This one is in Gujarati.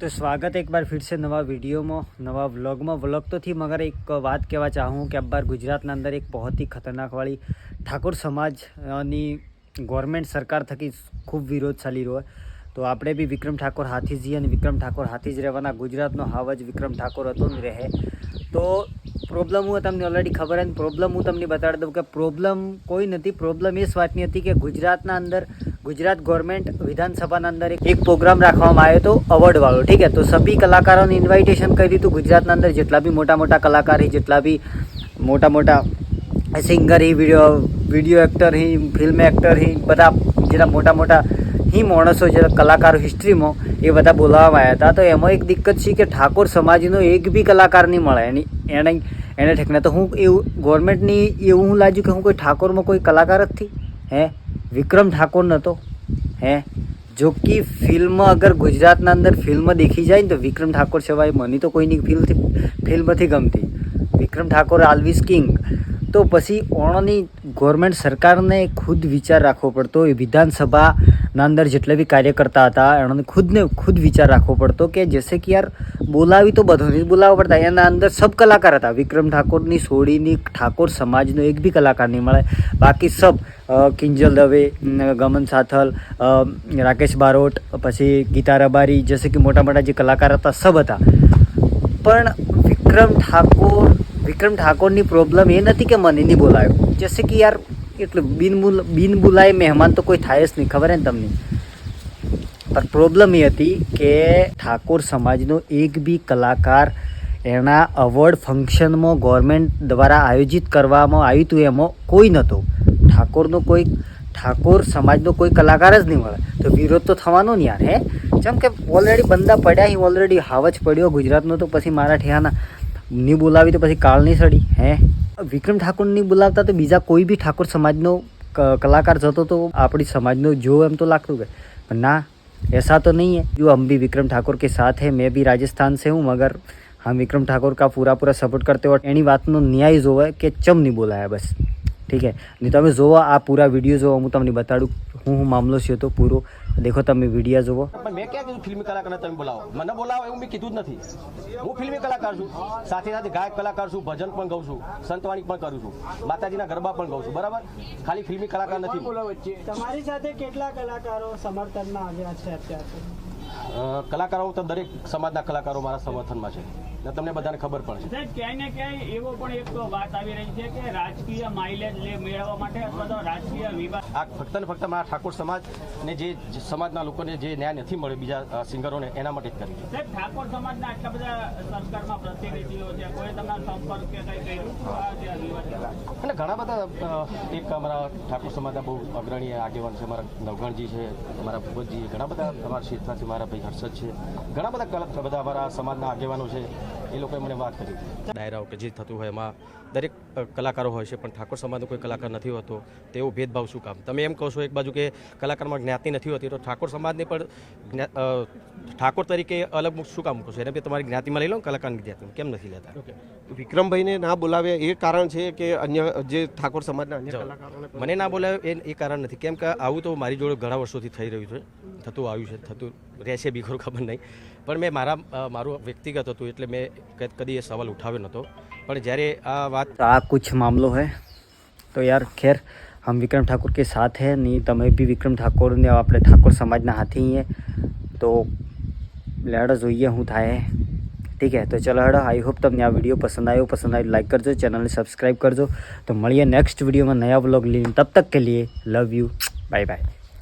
તો સ્વાગત એક બાર ફિર નવા વિડીયોમાં, નવા વ્લોગમાં. વ્લોગ તો થી મગર એક વાત કહેવા ચાહું કે અખબાર ગુજરાતના અંદર એક બહુથી ખતરનાકવાળી ઠાકોર સમાજની ગવર્મેન્ટ સરકાર થકી ખૂબ વિરોધ ચાલી રહ્યો તો આપણે બી વિક્રમ ઠાકોર હાથીજી અને વિક્રમ ઠાકોર હાથી જ રહેવાના. ગુજરાતનો હાવજ વિક્રમ ઠાકોર હતો રહે. તો પ્રોબ્લેમ હું તમને ઓલરેડી ખબર હતી પ્રોબ્લેમ હું તમને બતાડી દઉં કે પ્રોબ્લેમ કોઈ નથી. પ્રોબ્લેમ એ જ વાતની હતી કે ગુજરાતના અંદર, ગુજરાત ગવર્મેન્ટ વિધાનસભાના અંદર એક પ્રોગ્રામ રાખવામાં આવ્યો હતો અવોર્ડવાળો ઠીક છે? તો સભી કલાકારોને ઇન્વાઇટેશન કર્યું હતું ગુજરાતના અંદર. જેટલા બી મોટા મોટા કલાકાર હી, જેટલા બી મોટા મોટા સિંગર હી વીડિયો વીડિયો એક્ટર હી ફિલ્મ એક્ટર હી, બધા જેટલા મોટા મોટા હી માણસો, જે કલાકારો હિસ્ટ્રીમાં એ બધા બોલાવવામાં આવ્યા હતા. તો એમાં એક દિક્કત છે કે ઠાકોર સમાજનો એક બી કલાકાર નહીં મળે. એની એને એને ઠેકને તો હું એવું ગવર્મેન્ટની એવું હું લાગ્યું કે હું કોઈ ઠાકોરમાં કોઈ કલાકાર જ થી. હે? વિક્રમ ઠાકોર નહોતો હે? જો કે ફિલ્મ અગર ગુજરાતના અંદર ફિલ્મ દેખી જાય ને તો વિક્રમ ઠાકોર સિવાય મને તો કોઈની ફિલ્મથી ફિલ્મ નથી ગમતી. વિક્રમ ઠાકોર, આલ્વિસ કિંગ. તો પછી ઓણની ગવર્મેન્ટ સરકારને ખુદ વિચાર રાખવો પડતો. એ વિધાનસભાના અંદર જેટલા બી કાર્યકર્તા હતા એણે ખુદને ખુદ વિચાર રાખવો પડતો કે જૈસે કે યાર બોલાવી તો બધોને જ બોલાવવા પડતા. એના અંદર સબ કલાકાર હતા. વિક્રમ ઠાકોરની સોડીની ઠાકોર સમાજનો એક બી કલાકાર નહીં મળે. બાકી સબ કિંજલ દવે ગમન સાથલ રાકેશ બારોટ, પછી ગીતા રબારી, જૈસે કે મોટા મોટા જે કલાકાર હતા, સબ હતા. પણ વિક્રમ ઠાકોર વિક્રમ ઠાકોરની પ્રોબ્લેમ એ નથી કે મને નહીં બોલાયો. જૈસે કે યાર, એટલે બિન બિન બોલાય મહેમાન તો કોઈ થાય જ નહીં, ખબર ને તમને? પણ પ્રોબ્લેમ એ હતી કે ઠાકોર સમાજનો એક બી કલાકાર એના અવોર્ડ ફંક્શનમાં ગવર્મેન્ટ દ્વારા આયોજિત કરવામાં આવ્યું હતું એમાં કોઈ નહોતો. ઠાકોરનો કોઈ, ઠાકોર સમાજનો કોઈ કલાકાર જ નહીં મળે. તો વિરોધ તો થવાનો ને યાર, હે? જેમ કે ઓલરેડી બંદા પડ્યા હી ઓલરેડી જ પડ્યો, ગુજરાતનો તો પછી મારા ઠેહાના નહીં બોલાવી તો પછી કાળ નહીં સડી હે વિક્રમ ઠાકોર નહીં બોલાવતા તો બીજા કોઈ બી ઠાકોર સમાજનો ક- કલાકાર જતો તો આપણી સમાજનો જો એમ તો લાગતું કે પણ ના ऐसा तो नहीं है जो हम भी विक्रम ठाकुर के साथ हैं मैं भी राजस्थान से हूँ मगर हम विक्रम ठाकुर का पूरा पूरा सपोर्ट करते हो એની વાતનો ન્યાય જોવે કે ચમ નહીં બોલાયા બસ ઠીક હે ને તમે જોવો આ પૂરા વિડીયો જોવો હું તમને બતાડું હું હું મામલો છે તો પૂરો દેખો તમે વીડિયો જુઓ. પણ મેં ક્યાં કીધું ફિલ્મી કલાકારને તમે બોલાવો? મને બોલાવો એવું મેં કીધું જ નથી. હું ફિલ્મી કલાકાર છું. સાથે સાથે ગાયક કલાકાર છું ભજન પણ ગાઉં છું સંતવાણી પણ કરું છું માતાજીના ગરબા પણ ગાઉં છું બરાબર? ખાલી ફિલ્મી કલાકાર નથી. તમારી સાથે કેટલા કલાકારો સમર્થનમાં આવ્યા છે અત્યાર કલાકારો તો દરેક સમાજના કલાકારો મારા સમર્થનમાં છે. ને તમને બધાને ખબર પણ છે. ક્યાંય ને ક્યાંય એવો પણ એક વાત આવી રહી છે કે રાજકીય માઇલેજ લે મેળવવા માટે અથવા તો રાજકીય વિવાદ આ ફક્ત ને ફક્ત મારા ઠાકોર સમાજ ને જે સમાજના લોકોને જે ન્યાય નથી મળ્યો બીજા સિંગરોને એના માટે જ કરી સાહેબ ઠાકોર સમાજના આટલા બધા સરકારમાં પ્રતિનિધિઓ છે કોઈ તમારા સંપર્ક કે કઈ કર્યું? અને ઘણા બધા એક અમારા ઠાકોર સમાજના બહુ અગ્રણી આગેવાન છે અમારા નવગણજી છે અમારા ભૂપતજી ઘણા બધા અમારા છે મારા ભાઈ હર્ષદ છે. ઘણા બધા કલા બધા અમારા સમાજના આગેવાનો છે એ લોકોએ મને વાત કરી. ડાયરાઓ કે જે થતું હોય એમાં દરેક કલાકારો હોય છે પણ ઠાકોર સમાજનો કોઈ કલાકાર નથી હોતો તેવો ભેદભાવ શું કામ? તમે એમ કહો છો એક બાજુ કે કલાકારમાં જ્ઞાતિ નથી હોતી તો ઠાકોર સમાજને પણ ઠાકોર તરીકે અલગ શું કામ કહો છો? એને તમારી જ્ઞાતિમાં લઈ લો કલાકારની જ્ઞાતિમાં. કેમ નથી લેતા? વિક્રમભાઈને ના બોલાવ્યા એ કારણ છે કે અન્ય જે ઠાકોર સમાજના અન્ય કલાકારોને મને ના બોલાવે એ એ કારણ નથી. કેમ કે આવું તો મારી જોડે ઘણા વર્ષોથી થઈ રહ્યું છે. થતું આવ્યું છે થતું રહેશે બી ખરું ખબર નહીં પણ મેં મારા અ, મારું વ્યક્તિગત હતું એટલે મેં ક- કદી એ સવાલ ઉઠાવ્યો નહોતો પણ જ્યારે આ વાત तो आ कुछ मामलो है तो यार खैर हम विक्रम ठाकुर के साथ हैं नहीं તમે બી વિક્રમ ઠાકોર ને આપણે ઠાકોર સમાજના હાથી છીએ તો લેડો જોઈએ શું થાય ઠીક હે તો ચલો હેડો આઈ હોપ તમને આ વિડીયો પસંદ આવ્યો પસંદ આવ્યો લાઈક કરજો ચેનલને સબસ્ક્રાઈબ કરજો તો મળીએ નેક્સ્ટ વિડીયોમાં નયા વ્લોગ લઈને તબ તક કે લીએ લવ યુ બાય બાય